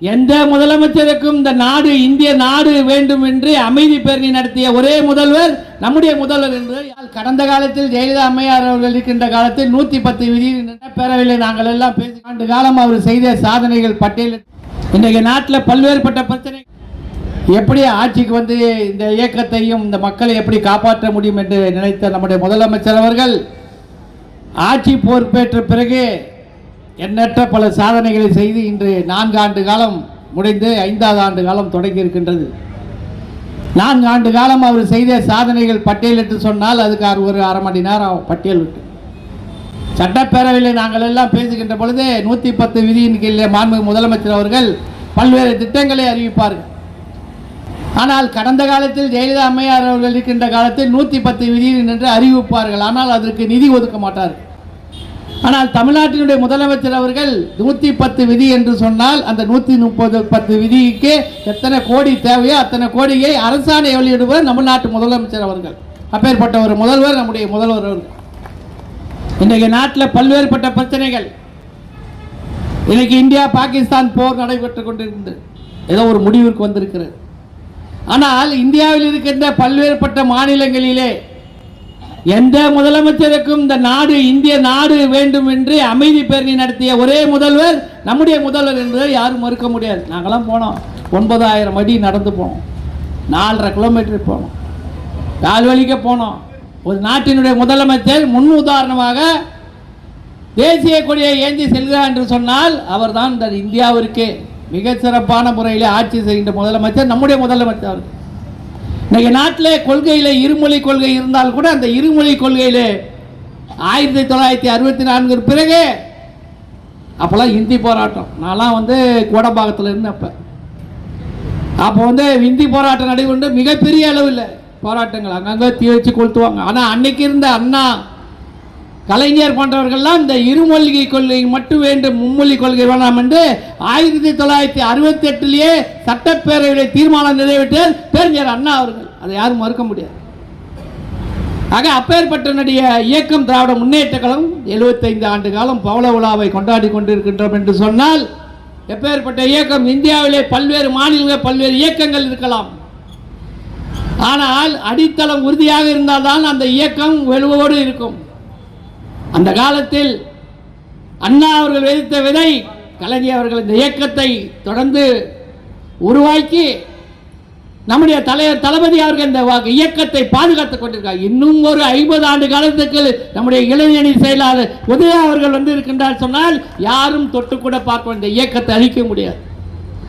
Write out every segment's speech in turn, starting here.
எந்த முதலமைச்சருக்கும் இந்த நாடு இந்திய நாடு வேண்டும் என்று அமைதி பேரணி நடத்திய ஒரே முதல்வர் நம்முடைய முதல்வர் என்று கடந்த காலத்தில் ஜெயலலிதா அம்மையார் அவர்கள் இருக்கின்ற காலத்தில் நூத்தி பத்து விதி பேரவையில் நாங்கள் எல்லாம் பேசி ஆண்டு காலம் அவர் செய்த சாதனைகள் பட்டியல் இன்றைக்கு நாட்டில் பல்வேறுபட்ட பிரச்சனை. எப்படி ஆட்சிக்கு வந்து இந்த இயக்கத்தையும் இந்த மக்களை எப்படி காப்பாற்ற முடியும் என்று நினைத்த நம்முடைய முதலமைச்சர் அவர்கள் ஆட்சி பொறுப்பேற்ற பிறகு எண்ணற்ற பல சாதனைகளை செய்து இன்று நான்கு ஆண்டு காலம் முடிந்து ஐந்தாவது ஆண்டு காலம் தொடங்கி இருக்கின்றது. நான்கு ஆண்டு காலம் அவர் செய்த சாதனைகள் பட்டியலிட்டு சொன்னால் அதுக்கு அவர் ஒரு அரை மணி நேரம் பட்டியலிட்டு சட்டப்பேரவையில் நாங்கள் எல்லாம் பேசுகின்ற பொழுது நூற்றி பத்து விதியின் கீழே மாண்பு முதலமைச்சர் அவர்கள் பல்வேறு திட்டங்களை அறிவிப்பார்கள் ஆனால் கடந்த காலத்தில் ஜெயலலிதா அம்மையார் அவர்கள் இருக்கின்ற காலத்தில் நூற்றி பத்து விதியின் என்று அறிவிப்பார்கள். ஆனால் அதற்கு நிதி ஒதுக்க மாட்டார்கள். ஆனால் தமிழ்நாட்டினுடைய முதலமைச்சர் அவர்கள் நூற்றி பத்து விதி என்று சொன்னால் அந்த நூற்றி முப்பது பத்து விதிக்கு எத்தனை கோடி தேவையோ அத்தனை கோடியை அரசாணை வெளியிடுவர் தமிழ்நாட்டு முதலமைச்சர் அவர்கள். அப்பேற்பட்ட ஒரு முதல்வர் நம்முடைய முதல்வர் அவர்கள். இன்றைக்கு நாட்டில் பல்வேறுபட்ட பிரச்சனைகள். இன்னைக்கு இந்தியா பாகிஸ்தான் போர் நடைபெற்றுக் கொண்டிருந்தது ஏதோ ஒரு முடிவிற்கு வந்திருக்கிறது. ஆனால் இந்தியாவில் இருக்கின்ற பல்வேறுபட்ட மாநிலங்களிலே எந்த முதலமைச்சருக்கும் இந்த நாடு இந்திய நாடு வேண்டும் என்று அமைதி பேரணி நடத்திய ஒரே முதல்வர் நம்முடைய முதல்வர் என்பதை யாரும் மறுக்க முடியாது. நாங்களாம் போனோம். ஒன்பதாயிரம் அடி நடந்து போனோம். நாலரை கிலோமீட்டர் போனோம். கால் வழிக்க போனோம். ஒரு நாட்டினுடைய முதலமைச்சர் முன் உதாரணமாக தேசிய கொடியை ஏந்தி செல்கிறார் என்று சொன்னால் அவர்தான் இந்த இந்தியாவிற்கு மிக சிறப்பான முறையில் ஆட்சி செய்கின்ற முதலமைச்சர் நம்முடைய முதலமைச்சர் அவர்கள். நாட்டில் நாட்டிலே கொள்கையில் இருமொழி கொள்கை இருந்தால் கூட அந்த இருமொழி கொள்கையில் ஆயிரத்தி தொள்ளாயிரத்தி அறுபத்தி நான்கு பிறகு அப்போல்லாம் ஹிந்தி போராட்டம். நான்லாம் வந்து கோடம்பாக்கத்தில் இருந்தேன் அப்போ அப்போ வந்து ஹிந்தி போராட்டம் நடைபெற்று மிகப்பெரிய அளவில் போராட்டங்கள். அங்கங்கே தீ வச்சு கொளுத்துவாங்க. ஆனால் அன்னைக்கு இருந்த அண்ணா கலைஞர் போன்றவர்கள்லாம் இந்த இருமொழிகை கொள்கை மட்டும் வேண்டும் மும்மொழி கொள்கை வேணாம் என்று ஆயிரத்தி தொள்ளாயிரத்தி அறுபத்தி எட்டுலேயே சட்டப்பேரவையில் தீர்மானம் நிறைவேற்றார் பேரறிஞர் அண்ணா அவர்கள். அதை யாரும் மறுக்க முடியாது. ஆக அப்பேற்பட்டனுடைய இயக்கம் திராவிட முன்னேற்ற கழகம் 75 ஆண்டு காலம் பவள உலாவை கொண்டாடி கொண்டிருக்கின்றோம் என்று சொன்னால் எப்பேற்பட்ட இயக்கம் இந்தியாவிலே பல்வேறு மாநிலங்கள் பல்வேறு இயக்கங்கள் இருக்கலாம். ஆனால் அடித்தளம் உறுதியாக இருந்தால்தான் அந்த இயக்கம் வெளுவோடு இருக்கும். அந்த காலத்தில் அண்ணா அவர்கள் விதித்த விதை கலைஞர் அவர்கள் இந்த இயக்கத்தை தொடர்ந்து உருவாக்கி நம்முடைய தலைவர் தளபதி அவர்கள் இந்த இயக்கத்தை பாதுகாத்துக் கொண்டிருக்கார் இன்னும் ஒரு ஐம்பது ஆண்டு காலத்துக்கு நம்முடைய இளைஞணி செயலாளர் உதயா அவர்கள் வந்து இருக்கின்றார் சொன்னால் யாரும் தொட்டு கூட பார்க்க இந்த இயக்கத்தை அழிக்க முடியாது.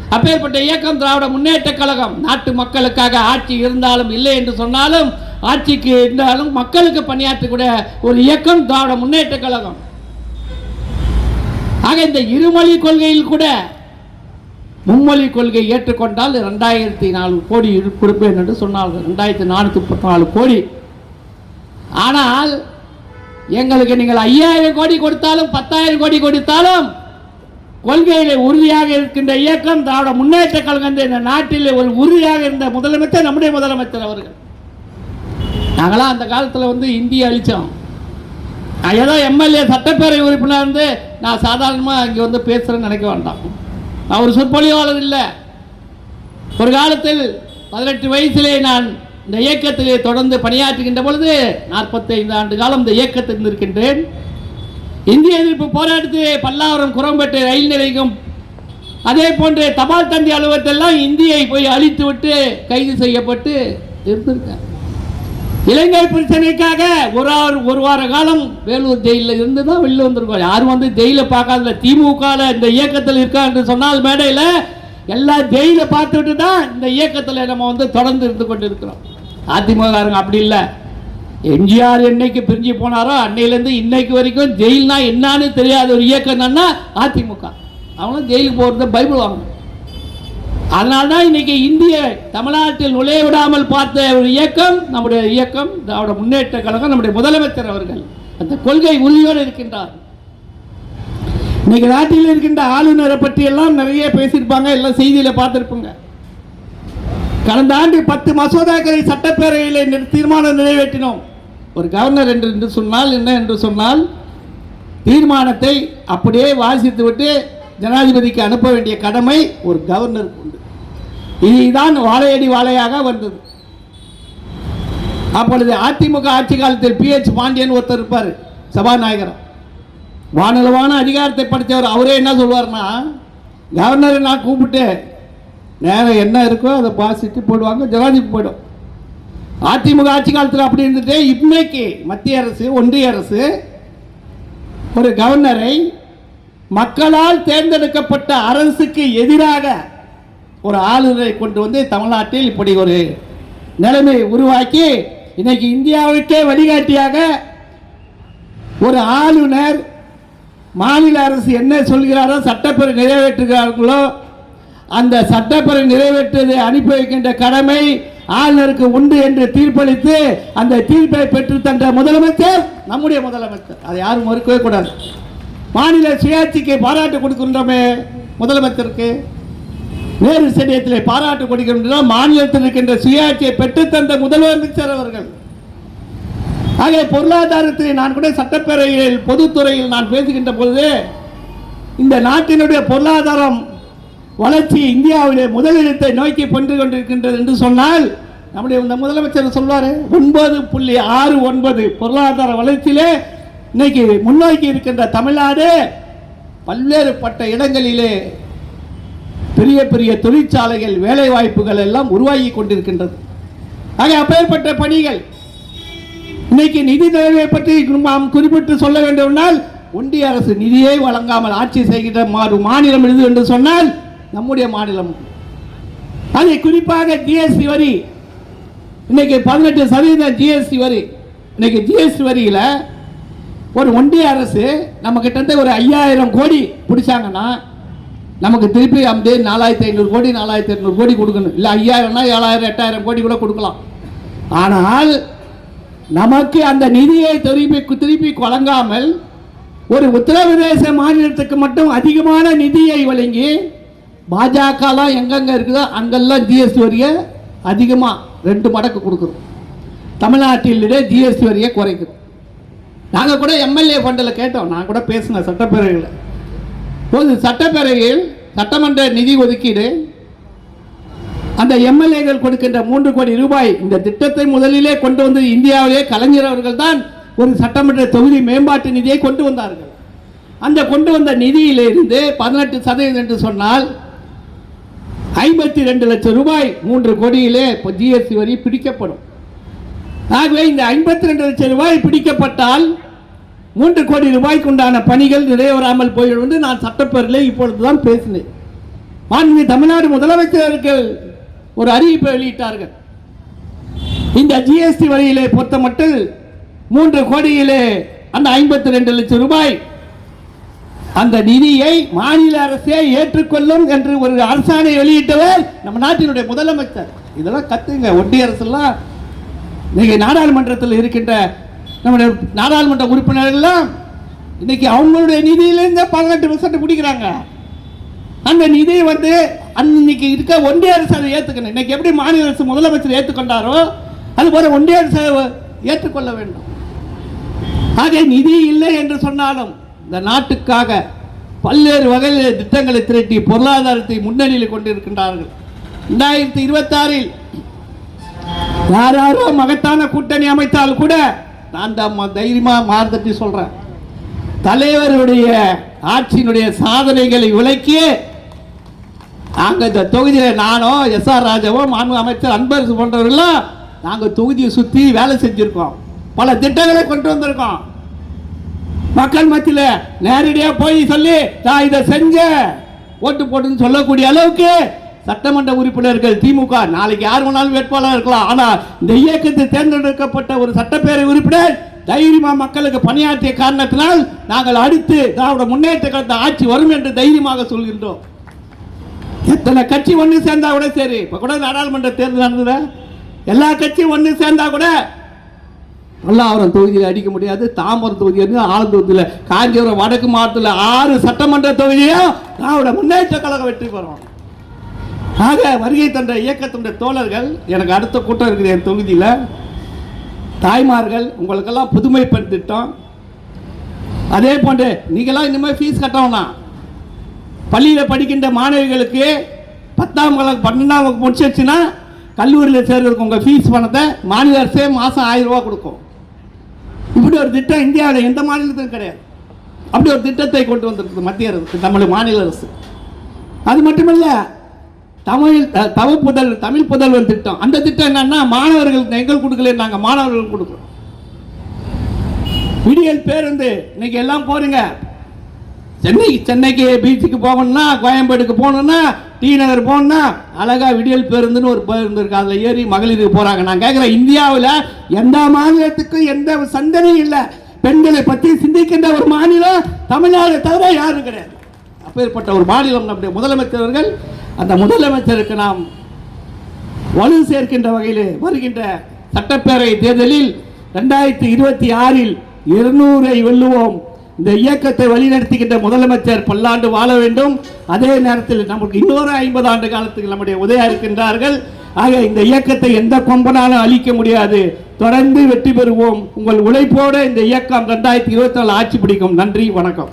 அப்பேற்பட்ட இயக்கம் திராவிட முன்னேற்ற கழகம் நாட்டு மக்களுக்காக ஆட்சி இருந்தாலும் இல்லை என்று சொன்னாலும் ஆட்சிக்கு இருந்தாலும் மக்களுக்கு பணியாற்றக்கூடிய ஒரு இயக்கம் திராவிட முன்னேற்ற கழகம். ஆக இந்த இருமொழி கொள்கையில் கூட மும்மொழி கொள்கை ஏற்றுக்கொண்டால் ரெண்டாயிரத்தி நாலு கோடி இரு- கொடுப்பேன் என்று சொன்னார்கள். ரெண்டாயிரத்தி நானூற்றி முப்பத்தி நாலு கோடி. ஆனால் எங்களுக்கு நீங்கள் ஐயாயிரம் கோடி கொடுத்தாலும் பத்தாயிரம் கோடி கொடுத்தாலும் கொள்கையிலே உறுதியாக இருக்கின்ற இயக்கம் திராவிட முன்னேற்ற கழகம் இந்த நாட்டில் ஒரு உறுதியாக இருந்த முதலமைச்சர் நம்முடைய முதலமைச்சர் அவர்கள். நாங்களாம் அந்த காலத்தில் வந்து இந்தியை அழித்தோம் நான் ஏதோ எம்எல்ஏ சட்டப்பேரவை உறுப்பினர் இருந்து நான் சாதாரணமாக இங்கே வந்து பேசுகிறேன்னு நினைக்க வேண்டாம். நான் ஒரு சொற்பொழிவாளர் இல்லை. ஒரு காலத்தில் பதினெட்டு வயசிலே நான் இந்த இயக்கத்திலே தொடர்ந்து பணியாற்றுகின்ற பொழுது நாற்பத்தைந்து ஆண்டு காலம் இந்த இயக்கத்தில் இருக்கின்றேன் இந்திய எதிர்ப்பு போராட்டத்திலே பல்லாவரம் குரம்பேட்டை ரயில் நிலையம் அதே போன்று தபால் தந்தி அலுவலகத்தெல்லாம் இந்தியை போய் அழித்து விட்டு கைது செய்யப்பட்டு இருந்திருக்கேன். இலங்கை பிரச்சனைக்காக ஒரு ஆறு ஒரு வார காலம் வேலூர் ஜெயிலில் இருந்து தான் வெளில வந்திருக்கோம். யாரும் வந்து ஜெயில பார்க்காத திமுகவில் இந்த இயக்கத்தில் இருக்கா என்று சொன்னால் மேடையில் எல்லா ஜெயிலை பார்த்துட்டு தான் இந்த இயக்கத்தில் நம்ம வந்து தொடர்ந்து இருந்து கொண்டு இருக்கிறோம் அதிமுககாரங்க அப்படி இல்லை. எம்ஜிஆர் என்னைக்கு பிரிஞ்சு போனாரோ அன்னையிலேருந்து இன்னைக்கு வரைக்கும் ஜெயில்னா என்னன்னு தெரியாத ஒரு இயக்கம் என்னன்னா அதிமுக. அவங்களும் ஜெயிலுக்கு போகிறது பைபிள் வாங்கணும். அதனால்தான் இன்னைக்கு இந்திய தமிழ்நாட்டில் நுழைய விடாமல் பார்த்த ஒரு இயக்கம் நம்முடைய இயக்கம் திராவிட முன்னேற்ற கழகம் நம்முடைய முதலமைச்சர் அவர்கள் அந்த கொள்கை உறுதியோடு இருக்கின்றார். இன்னைக்கு நாட்டில் இருக்கின்ற ஆளுநரை பற்றி எல்லாம் நிறைய பேசியிருப்பாங்க எல்லாம் செய்தியில் பார்த்துருப்போங்க. கடந்த ஆண்டு பத்து மசோதாக்களை சட்டப்பேரவையில் தீர்மானம் நிறைவேற்றினோம். ஒரு கவர்னர் என்று என்று சொன்னால் என்ன என்று சொன்னால் தீர்மானத்தை அப்படியே வாசித்து விட்டு ஜனாதிபதிக்கு அனுப்ப வேண்டிய கடமை ஒரு கவர்னருக்கு உண்டு. இதுதான் வாழையடி வாழையாக வந்தது. அப்பொழுது அதிமுக ஆட்சி காலத்தில் பிஹெச் பாண்டியன் ஒருத்தர் இருப்பார் சபாநாயகர். வானளவான அதிகாரத்தை படித்தவர் அவரே என்ன சொல்வார்னா கவர்னரை நான் கூப்பிட்டு நேரம் என்ன இருக்கோ அதை பாசிட்டு போடுவாங்க ஜனாதிபதி போயிடும். அதிமுக ஆட்சி காலத்தில் அப்படி இருந்துட்டு இன்னைக்கு மத்திய அரசு ஒன்றிய அரசு ஒரு கவர்னரை மக்களால் தேர்ந்தெடுக்கப்பட்ட அரசுக்கு எதிராக ஒரு ஆளுநரை கொண்டு வந்து தமிழ்நாட்டில் இப்படி ஒரு நிலைமை உருவாக்கி இன்னைக்கு இந்தியாவுக்கே வழிகாட்டியாக ஒரு ஆளுநர் மாநில அரசு என்ன சொல்கிறாரோ சட்டப்பேரவை நிறைவேற்றுகிறார்களோ அந்த சட்டப்பேரவை நிறைவேற்றுவதை அனுப்பி வைக்கின்ற கடமை ஆளுநருக்கு உண்டு என்று தீர்ப்பளித்து அந்த தீர்ப்பை பெற்று தந்த முதலமைச்சர் நம்முடைய முதலமைச்சர். அதை யாரும் மறுக்கவே கூடாது. மாநில சுயாட்சிக்கு பாராட்டு கொடுக்கின்றோமே முதலமைச்சருக்கு. நேரு ஸ்டேடியத்தில் பாராட்டு கொடுக்கின்றோம் மாநிலத்தில் இருக்கின்ற சுயாட்சியை பெற்றுத்தந்த முதலமைச்சர் அவர்கள். ஆக பொருளாதாரத்தை நான் கூட சட்டப்பேரவையில் பொதுத்துறையில் நான் பேசுகின்ற பொழுது இந்த நாட்டினுடைய பொருளாதாரம் வளர்ச்சி இந்தியாவிலே முதலிடத்தை நோக்கி பென்று கொண்டிருக்கின்றது என்று சொன்னால் நம்முடைய இந்த முதலமைச்சர் சொல்வார் ஒன்பது புள்ளி ஆறு ஒன்பது பொருளாதார வளர்ச்சியிலே இன்னைக்கு முன்னோக்கி இருக்கின்ற தமிழ்நாடு பல்வேறுபட்ட இடங்களிலே பெரிய பெரிய தொழிற்சாலைகள் வேலை வாய்ப்புகள் எல்லாம் உருவாகி கொண்டிருக்கின்றது. ஆக அப்பேற்பட்ட பணிகள் இன்னைக்கு நிதி நிலைமை பற்றி நாம் குறிப்பிட்டு சொல்ல வேண்டுமானால் ஒன்றிய அரசு நிதியை வழங்காமல் ஆட்சி செய்கின்ற மாறு மாநிலம் இது என்று சொன்னால் நம்முடைய மாநிலம். அதை குறிப்பாக ஜிஎஸ்டி வரி இன்னைக்கு பதினெட்டு சதவீதம் ஜிஎஸ்டி வரி இன்னைக்கு ஜிஎஸ்டி வரியில் ஒரு ஒன்றிய அரசு நம்ம கிட்டத்தட்ட ஒரு ஐயாயிரம் கோடி பிடிச்சாங்கன்னா நமக்கு திருப்பி அந்த நாலாயிரத்தி ஐநூறு கோடி நாலாயிரத்தி ஐநூறு கோடி கொடுக்கணும். இல்லை ஐயாயிரம்னா ஏழாயிரம் எட்டாயிரம் கோடி கூட கொடுக்கலாம். ஆனால் நமக்கு அந்த நிதியை திருப்பி திருப்பி வழங்காமல் ஒரு உத்தரப்பிரதேச மாநிலத்துக்கு மட்டும் அதிகமான நிதியை வழங்கி பாஜகலாம் எங்கெங்க இருக்குதோ அங்கெல்லாம் ஜிஎஸ்டி வரியை அதிகமாக ரெண்டு மடக்கு கொடுக்குறோம். தமிழ்நாட்டிலே ஜிஎஸ்டி வரியை குறைக்கிறோம் நாங்கள் கூட எம்எல்ஏ ஃபண்டில் கேட்டோம். நான் கூட பேசினேன் சட்டப்பேரவையில். சட்டப்பேரவையில் சட்டமன்ற நிதி ஒதுக்கீடு அந்த எம்எல்ஏகள் கொடுக்கின்ற மூன்று கோடி ரூபாய் இந்த திட்டத்தை முதலிலே கொண்டு வந்து இந்தியாவிலே கலைஞர் அவர்கள் தான் ஒரு சட்டமன்ற தொகுதி மேம்பாட்டு நிதியை கொண்டு வந்தார்கள். அந்த கொண்டு வந்த நிதியிலிருந்து பதினெட்டு சதவீதம் என்று சொன்னால் ஐம்பத்தி ரெண்டு லட்சம் ரூபாய் மூன்று கோடியிலே இப்போ ஜிஎஸ்டி வரி பிடிக்கப்படும். ஆகவே இந்த ஐம்பத்தி ரெண்டு லட்சம் ரூபாய் பிடிக்கப்பட்டால் மூன்று கோடி ரூபாய்க்கு உண்டான பணிகள் நிறைவேறாமல் போய்கள் என்று நான் சட்டப்பேரில் இப்பொழுது தான் பேசினேன். மாண்பு தமிழ்நாடு முதலமைச்சர்கள் ஒரு அறிவிப்பை வெளியிட்டார்கள். இந்த ஜிஎஸ்டி வரியிலே பொறுத்த மட்டும் மூன்று கோடியிலே அந்த ஐம்பத்தி ரெண்டு லட்சம் ரூபாய் அந்த நிதியை மாநில அரசே ஏற்றுக்கொள்ளும் என்று ஒரு அரசாணை வெளியிட்டவர் நம்ம நாட்டினுடைய முதலமைச்சர். இதெல்லாம் கத்துங்க. ஒன்றிய அரசெல்லாம் இன்னைக்கு நாடாளுமன்றத்தில் இருக்கின்ற நம்முடைய நாடாளுமன்ற உறுப்பினர்கள்லாம் இன்னைக்கு அவங்களுடைய நிதியிலேருந்து பதினெட்டு பர்சன்ட் பிடிக்கிறாங்க. அந்த நிதியை வந்து அன்னைக்கு இருக்க ஒன்றிய அரசு அதை ஏற்றுக்கணும் இன்னைக்கு எப்படி மாநில அரசு முதலமைச்சர் ஏற்றுக்கொண்டாரோ அது போல ஒன்றிய அரசு ஏற்றுக்கொள்ள வேண்டும். ஆக நிதி இல்லை என்று சொன்னாலும் இந்த நாட்டுக்காக பல்வேறு வகையில் திட்டங்களை திரட்டி பொருளாதாரத்தை முன்னணியில் கொண்டிருக்கின்றார்கள். ரெண்டாயிரத்தி இருபத்தாறில் யாராரோ மகத்தான கூட்டணி அமைத்தால் கூட நான் தான் தைரியமாக மாறுதட்டி சொல்கிறேன் தலைவருடைய ஆட்சியினுடைய சாதனைகளை விளக்கி நாங்கள் இந்த தொகுதியில் நானும் எஸ் ஆர் ராஜாவோ மாண்பு அமைச்சர் அன்பரசு போன்றவர்கள்லாம் நாங்கள் தொகுதியை சுற்றி வேலை செஞ்சுருக்கோம். பல திட்டங்களை கொண்டு வந்திருக்கோம். மக்கள் மத்தியில் நேரடியாக போய் சொல்லி நான் இதை செஞ்சேன் ஓட்டு போட்டுன்னு சொல்லக்கூடிய அளவுக்கு சட்டமன்ற உறுப்பினர்கள் திமுக நாளைக்கு யார் வேணாலும் வேட்பாளர் இருக்கலாம். ஆனால் இந்த இயக்கத்தில் தேர்ந்தெடுக்கப்பட்ட ஒரு சட்டப்பேரவை உறுப்பினர் தைரியமா மக்களுக்கு பணியாற்றிய காரணத்தினால் நாங்கள் அடுத்து திராவிட முன்னேற்ற கழகத்தை ஆட்சி வரும் என்று தைரியமாக சொல்கின்றோம். எத்தனை கட்சி ஒன்று சேர்ந்தா கூட சரி. இப்போ கூட நாடாளுமன்ற தேர்தல் நடந்தது. எல்லா கட்சியும் ஒன்று சேர்ந்தா கூட பல்லாவரம் தொகுதியில் அடிக்க முடியாது. தாம்பரம் தொகுதி இருந்து ஆலந்தூரத்தில் காஞ்சிபுரம் வடக்கு மாவட்டத்தில் ஆறு சட்டமன்ற தொகுதியும் திராவிட முன்னேற்ற கழகம் வெற்றி பெறும். ஆக வருகை தந்த இயக்கத்தினுடைய தோழர்கள் எனக்கு அடுத்த கூட்டம் இருக்குது என் தொகுதியில். தாய்மார்கள் உங்களுக்கெல்லாம் புதுமை பெண் திட்டம். அதே போன்று நீங்களாம் இனிமேல் ஃபீஸ் கட்டணும்னா பள்ளியில் படிக்கின்ற மாணவிகளுக்கு பத்தாம் வகுப்பு பன்னெண்டாம் வகுப்பு முடிச்சிருச்சுன்னா கல்லூரியில் சேர்றதுக்கு உங்கள் ஃபீஸ் பணத்தை மாநில அரசே மாதம் ஆயிரம் ரூபா கொடுக்கும். இப்படி ஒரு திட்டம் இந்தியாவில் எந்த மாநிலத்திலும் கிடையாது. அப்படி ஒரு திட்டத்தை கொண்டு வந்திருக்கு மத்திய அரசு தமிழ் மாநில அரசு. அது மட்டுமில்லை தமிழ் த- தமிழ் புதல் தமிழ் புதல்வன் திட்டம். அந்த திட்டம் என்னன்னா மாணவர்களுக்கு எங்கள் கொடுக்கல நாங்கள் மாணவர்களுக்கு கொடுக்குறோம். விடியல் பேருந்து இன்னைக்கு எல்லாம் போறீங்க. சென்னை சென்னைக்கு பீச்சுக்கு போகணும்னா கோயம்பேடுக்கு போகணும்னா டி நகர் போகணும்னா அழகா விடியல் பேருந்துன்னு ஒரு பேருந்து இருக்கு. அதில் ஏறி மகளிருக்கு போறாங்க. நான் கேட்குறேன் இந்தியாவில் எந்த மாநிலத்துக்கும் எந்த சந்தனையும் இல்லை. பெண்களை பற்றி சிந்திக்கின்ற ஒரு மாநிலம் தமிழ்நாடு தவிர யாரும் கிடையாது. அப்பேற்பட்ட ஒரு மாநிலம் நம்முடைய முதலமைச்சர் அந்த முதலமைச்சருக்கு நாம் வலு சேர்க்கின்ற வகையில் வருகின்ற சட்டப்பேரவை தேர்தலில் ரெண்டாயிரத்தி இருபத்தி ஆறில் இருநூறை வெல்லுவோம். இந்த இயக்கத்தை வழிநடத்துகின்ற முதலமைச்சர் பல்லாண்டு வாழ வேண்டும். அதே நேரத்தில் நமக்கு இன்னொரு ஐம்பது ஆண்டு காலத்துக்கு நம்முடைய உதயா இருக்கின்றார்கள். ஆக இந்த இயக்கத்தை எந்த கொம்பனாலும் அழிக்க முடியாது. தொடர்ந்து வெற்றி பெறுவோம். உங்கள் உழைப்போடு இந்த இயக்கம் ரெண்டாயிரத்தி இருபத்தி நாலு ஆட்சி பிடிக்கும். நன்றி வணக்கம்.